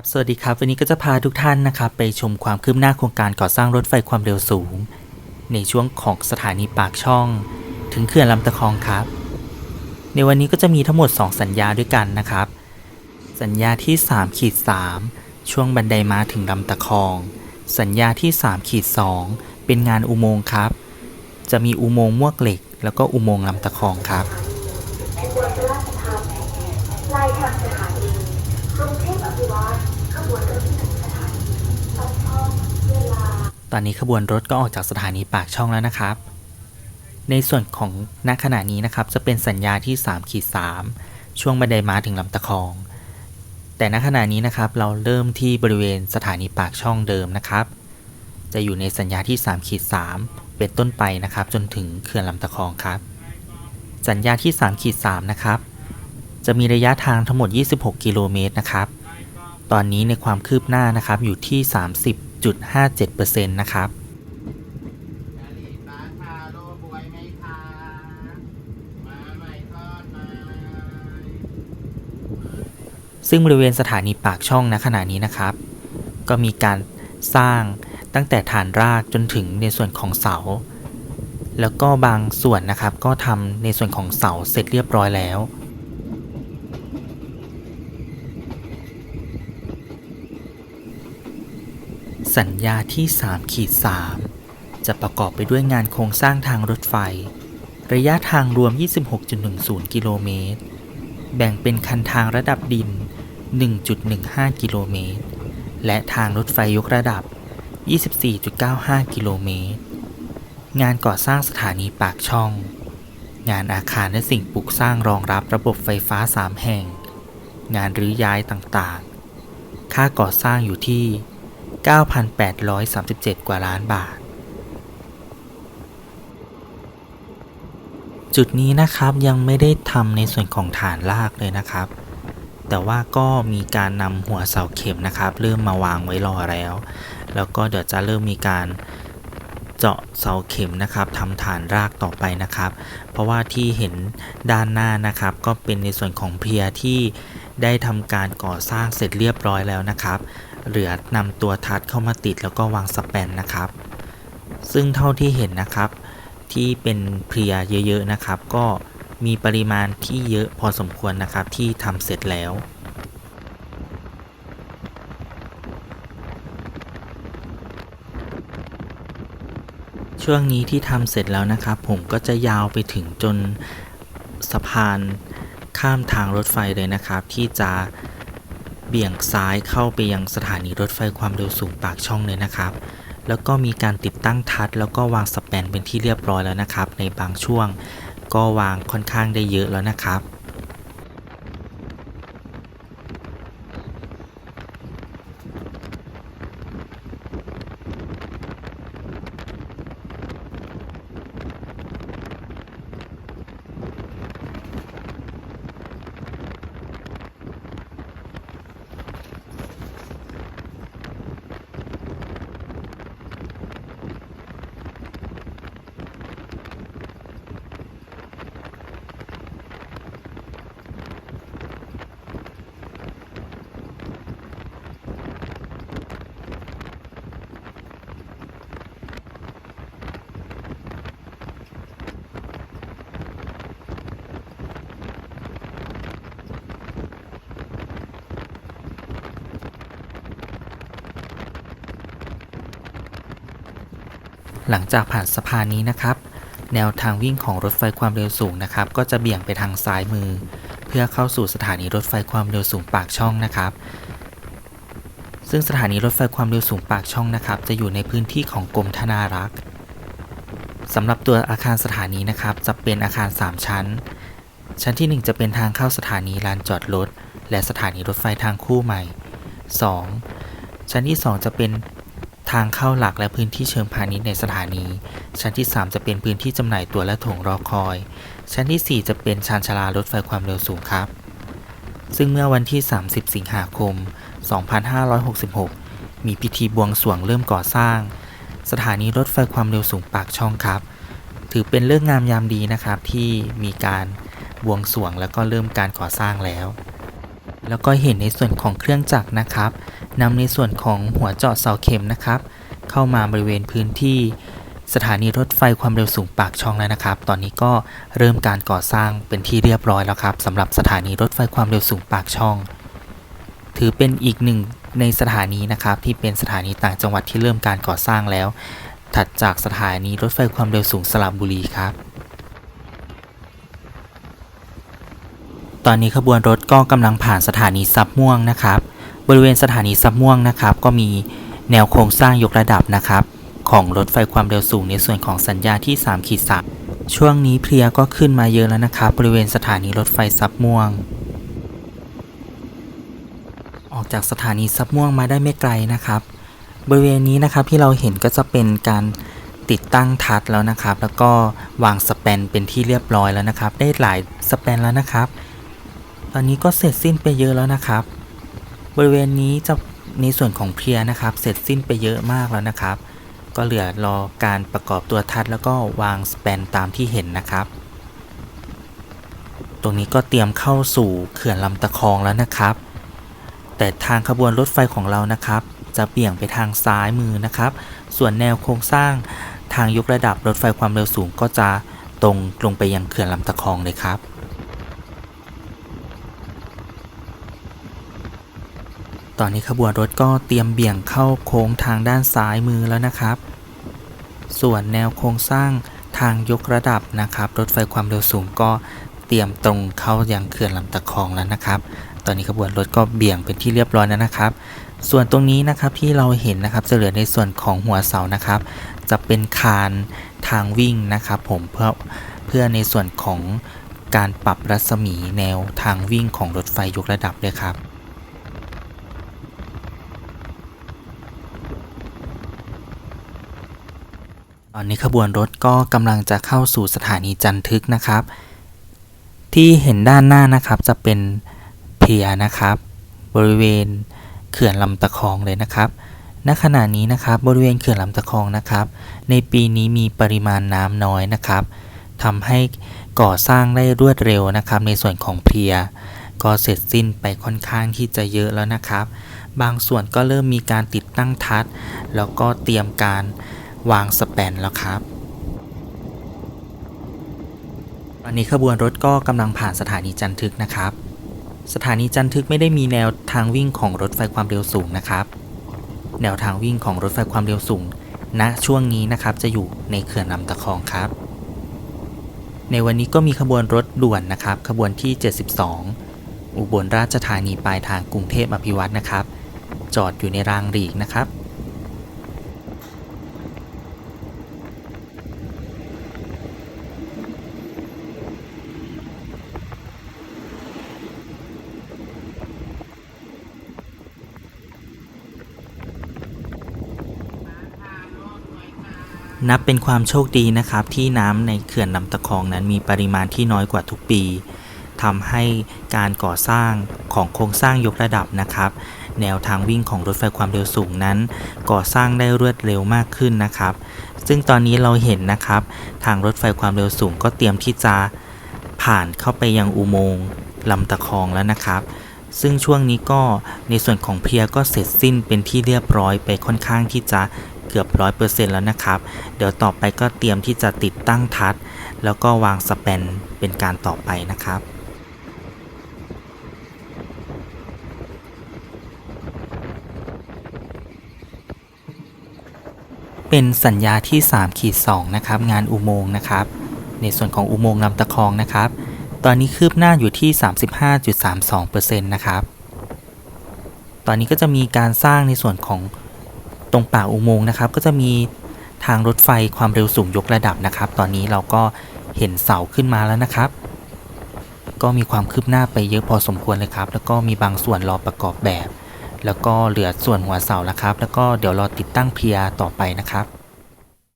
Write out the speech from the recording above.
ครับสวัสดีครับ วันนี้ก็จะพาทุกท่านนะครับไปชมความคืบหน้าโครงการก่อสร้างรถไฟความเร็วสูง ในช่วงของสถานีปากช่อง ถึงเขื่อนลำตะคองครับ ในวันนี้ก็จะมีทั้งหมด 2 สัญญาด้วยกันนะครับ สัญญาที่3ขีด3ช่วงบันไดมาถึงลำตะคอง สัญญาที่3ขีด2เป็นงานอุโมงค์ครับ จะมีอุโมงค์มวกเหล็ก แล้วก็อุโมงค์ลำตะคองครับ ขบวนพระราชทานลายทางสถานีกรุงเทพอภิวัตรขบวนรถที่หนึ่งสถานีปักช่องเวลา ตอนนี้ขบวนรถก็ออกจากสถานีปากช่องแล้วนะครับ ในส่วนของณขณะนี้นะครับ จะเป็นสัญญาที่3ขีด3ช่วงบันไดม้าถึงลำตะคอง แต่ณขณะนี้นะครับเราเริ่มที่บริเวณสถานีปากช่องเดิมนะครับ จะอยู่ในสัญญาที่3ขีด3เป็นต้นไปนะครับ จนถึงเขื่อนลำตะคองครับ สัญญาที่3ขีด3นะครับ จะมีระยะทางทั้งหมด 26 กิโลเมตรนะครับ ตอนนี้ในความคืบหน้านะครับอยู่ที่ 30.57%นะครับกะหรี่ปั๊บค่ะโลบวยไหมคะมาใหม่ทอดมาซึ่งบริเวณสถานีปากช่องณขณะนี้นะครับ ก็มีการสร้างตั้งแต่ฐานรากจนถึงในส่วนของเสา แล้วก็บางส่วนนะครับก็ทำในส่วนของเสาเสร็จเรียบร้อยแล้ว สัญญาที่3ขีด3จะประกอบไปด้วยงานโครงสร้างทางรถไฟ ระยะทางรวม 26.10 กิโลเมตร แบ่งเป็นคันทางระดับดิน 1.15 กิโลเมตร และทางรถไฟยกระดับ 24.95 กิโลเมตร งานก่อสร้างสถานีปากช่อง งานอาคารและสิ่งปลูกสร้างรองรับระบบไฟฟ้า 3 แห่ง งานรื้อย้ายต่างๆ ค่าก่อสร้างอยู่ที่ 9,837 กว่าล้านบาท จุดนี้นะครับยังไม่ได้ทำในส่วนของฐานรากเลยนะครับ แต่ว่าก็มีการนำหัวเสาเข็มนะครับ เริ่มมาวางไว้รอแล้ว แล้วก็เดี๋ยวจะเริ่มมีการเจาะเสาเข็มนะครับทำฐานรากต่อไปนะครับ เพราะว่าที่เห็นด้านหน้านะครับ ก็เป็นในส่วนของเพียที่ได้ทำการก่อสร้างเสร็จเรียบร้อยแล้วนะครับ เหลือนำตัวทัดเข้ามาติดแล้วก็วางสแปนนะครับ ซึ่งเท่าที่เห็นนะครับ ที่เป็นเพลียเยอะๆนะครับ ก็มีปริมาณที่เยอะพอสมควรนะครับที่ทำเสร็จแล้วช่วงนี้ที่ทำเสร็จแล้วนะครับ ผมก็จะยาวไปถึงจนสะพานข้ามทางรถไฟเลยนะครับ ที่จะ เบี่ยงซ้ายเข้าไปยังสถานีรถไฟความเร็วสูงปากช่องเลยนะครับ แล้วก็มีการติดตั้งทัด แล้วก็วางสแปนเป็นที่เรียบร้อยแล้วนะครับ ในบางช่วง ก็วางค่อนข้างได้เยอะแล้วนะครับ หลังจากผ่านสะพานนี้นะครับ แนวทางวิ่งของรถไฟความเร็วสูงนะครับ ก็จะเบี่ยงไปทางซ้ายมือ เพื่อเข้าสู่สถานีรถไฟความเร็วสูงปากช่องนะครับ ซึ่งสถานีรถไฟความเร็วสูงปากช่องนะครับ จะอยู่ในพื้นที่ของกรมธนารักษ์สำหรับตัวอาคารสถานีนะครับ จะเป็นอาคาร 3 ชั้น ชั้นที่ 1 จะเป็นทางเข้าสถานีลานจอดรถและสถานีรถไฟทางคู่ใหม่ 2. ชั้นที่ 2 จะเป็น ทางเข้าหลักและพื้นที่เชิงพาณิชย์ในสถานี ชั้นที่ 3 จะเป็นพื้นที่จำหน่ายตั๋วและถงรอคอย ชั้นที่ 4 จะเป็นชานชาลารถไฟความเร็วสูงครับ ซึ่งเมื่อวันที่ 30 สิงหาคม 2566 มีพิธีบวงสรวงเริ่มก่อสร้าง สถานีรถไฟความเร็วสูงปากช่องครับ ถือเป็นเรื่องงามยามดีนะครับที่มีการบวงสรวงแล้วก็เริ่มการก่อสร้างแล้ว แล้วก็เห็นในส่วนของเครื่องจักรนะครับนำในส่วนของหัวเจาะเสาเข็มนะครับ เข้ามาบริเวณพื้นที่สถานีรถไฟความเร็วสูงปากช่องแล้วนะครับ ตอนนี้ก็เริ่มการก่อสร้างเป็นที่เรียบร้อยแล้วครับสำหรับสถานีรถไฟความเร็วสูงปากช่อง ถือเป็นอีกหนึ่งในสถานีนะครับ ที่เป็นสถานีต่างจังหวัดที่เริ่มการก่อสร้างแล้ว ถัดจากสถานีรถไฟความเร็วสูงสระบุรีครับ ตอนนี้ขบวนรถก็กำลังผ่านสถานีซับม่วงนะครับ บริเวณสถานีซับม่วงนะครับ ก็มีแนวโครงสร้างยกระดับนะครับ ของรถไฟความเร็วสูงในส่วนของสัญญาที่3ขีดสช่วงนี้เพลียก็ขึ้นมาเยอะแล้วนะครับ บริเวณสถานีรถไฟซับม่วง ออกจากสถานีซับม่วงมาได้ไม่ไกลนะครับ บริเวณนี้นะครับที่เราเห็นก็จะเป็นการติดตั้งทัดแล้วนะครับ แล้วก็วางสแปนเป็นที่เรียบร้อยแล้วนะครับ ได้หลายสแปนแล้วนะครับ อนนี้ก็เสร็จสิ้นไปเยอะแล้วนะครับ บริเวณนี้จะในส่วนของเพลียนะครับ เสร็จสิ้นไปเยอะมากแล้วนะครับ ก็เหลือรอการประกอบตัวทัดแล้วก็วางสแปนตามที่เห็นนะครับ ตรงนี้ก็เตรียมเข้าสู่เขื่อนลำตะคองแล้วนะครับ แต่ทางขบวนรถไฟของเรานะครับ จะเบี่ยงไปทางซ้ายมือนะครับ ส่วนแนวโครงสร้างทางยกระดับรถไฟความเร็วสูงก็จะตรงลงไปยังเขื่อนลำตะคองเลยครับ ตอนนี้ขบวนรถก็เตรียมเบี่ยงเข้าโค้งทางด้านซ้ายมือแล้วนะครับ ส่วนแนวโครงสร้างทางยกระดับนะครับ รถไฟความเร็วสูงก็เตรียมตรงเข้ายังเขื่อนลำตะคองแล้วนะครับ ตอนนี้ขบวนรถก็เบี่ยงเป็นที่เรียบร้อยแล้วนะครับ ส่วนตรงนี้นะครับที่เราเห็นนะครับจะเหลือในส่วนของหัวเสานะครับ จะเป็นคานทางวิ่งนะครับผมเพื่อเพื่อในส่วนของการปรับรัศมีแนวทางวิ่งของรถไฟยกระดับเลยครับ อนนี้ขบวนรถก็กำลังจะเข้าสู่สถานีจันทึกนะครับ ที่เห็นด้านหน้านะครับจะเป็นเพียนะครับ บริเวณเขื่อนลำตะคองเลยนะครับณขณะนี้นะครับบริเวณเขื่อนลำตะคองนะครับ ในปีนี้มีปริมาณน้ำน้อยนะครับทำให้ก่อสร้างได้รวดเร็วนะครับ ในส่วนของเพียก็เสร็จสิ้นไปค่อนข้างที่จะเยอะแล้วนะครับ บางส่วนก็เริ่มมีการติดตั้งทัด แล้วก็เตรียมการ วางสแปนแล้วครับตอนนี้ขบวนรถก็กำลังผ่านสถานีจันทึกนะครับ สถานีจันทึกไม่ได้มีแนวทางวิ่งของรถไฟความเร็วสูงนะครับ แนวทางวิ่งของรถไฟความเร็วสูงณช่วงนี้นะครับจะอยู่ในเขื่อนลำตะคองครับ ในวันนี้ก็มีขบวนรถด่วนนะครับ ขบวนที่ 72 อุบลราชธานีปลายทางกรุงเทพอภิวัตนะครับ จอดอยู่ในรางหลีกนะครับ นับเป็นความโชคดีนะครับที่น้ำในเขื่อนลำตะคองนั้นมีปริมาณที่น้อยกว่าทุกปีทำให้การก่อสร้างของโครงสร้างยกระดับนะครับ แนวทางวิ่งของรถไฟความเร็วสูงนั้น ก่อสร้างได้รวดเร็วมากขึ้นนะครับ ซึ่งตอนนี้เราเห็นนะครับ ทางรถไฟความเร็วสูงก็เตรียมที่จะผ่านเข้าไปยังอุโมงค์ลำตะคองแล้วนะครับ ซึ่งช่วงนี้ก็ในส่วนของเพียก็เสร็จสิ้นเป็นที่เรียบร้อยไปค่อนข้างที่จะ เกือบร้อยเปอร์เซ็นต์แล้วนะครับ เดี๋ยวต่อไปก็เตรียมที่จะติดตั้งทัดแล้วก็วางสแปนเป็นการต่อไปนะครับเป็นสัญญาที่3ขีด2นะครับงานอุโมงค์นะครับ ในส่วนของอุโมงค์ลำตะคองนะครับ ตอนนี้คืบหน้าอยู่ที่ 35.32%นะครับ ตอนนี้ก็จะมีการสร้างในส่วนของ ตรงปากอุโมงค์นะครับ ก็จะมีทางรถไฟความเร็วสูงยกระดับนะครับ ตอนนี้เราก็เห็นเสาขึ้นมาแล้วนะครับ ก็มีความคืบหน้าไปเยอะพอสมควรเลยครับ แล้วก็มีบางส่วนรอประกอบแบบ แล้วก็เหลือส่วนหัวเสาแล้วครับ แล้วก็เดี๋ยวรอติดตั้งเพียต่อไปนะครับ